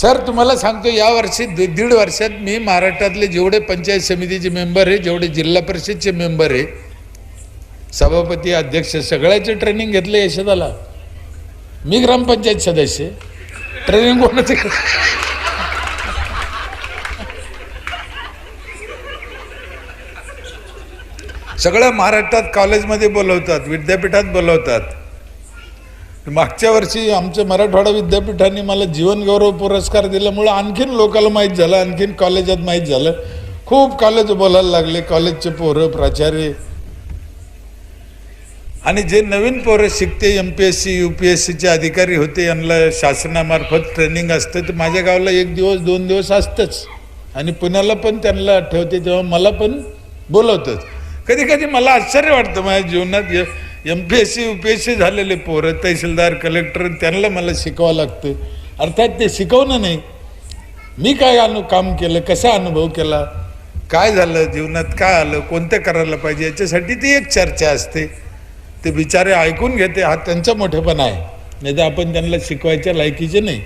Sir तुम्हाला सांगतो या वर्षी दीड वर्षात मी महाराष्ट्रातले जेवढे पंचायत समितीचे मेंबर आहे जेवढे जिल्हा परिषदचे मेंबर आहे सभापती अध्यक्ष सगळ्याचे ट्रेनिंग घेतले यशदाला. मी ग्रामपंचायत सदस्य ट्रेनिंग कोणाचे सगळं महाराष्ट्रात कॉलेजमध्ये बोलवतात विद्यापीठात बोलवतात. मागच्या वर्षी आमच्या मराठवाडा विद्यापीठाने मला जीवनगौरव पुरस्कार दिल्यामुळं आणखीन लोकांना माहीत झालं आणखीन कॉलेजात माहीत झालं. खूप कॉलेज बोलायला लागले कॉलेजचे पोरं प्राचार्य. आणि जे नवीन पोरं शिकते M P S C U P S सीचे अधिकारी होते यांना शासनामार्फत ट्रेनिंग असतं तर माझ्या गावाला एक दिवस दोन दिवस असतंच. आणि पुण्याला पण त्यांना ठेवते तेव्हा मला पण बोलवतंच. कधी कधी मला आश्चर्य वाटतं माझ्या जीवनात M P S C U P S C झालेले पोरं तहसीलदार कलेक्टर त्यांना मला शिकवावं लागतं अर्थात ते शिकवणं नाही. मी काय अनु काम केलं कसा अनुभव केला काय झालं जीवनात काय आलं कोणतं करायला पाहिजे याच्यासाठी ती एक चर्चा असते. ते बिचारे ऐकून घेते हा त्यांचा मोठेपणा आहे. नाही तर आपण त्यांना शिकवायच्या लायकीचे नाही.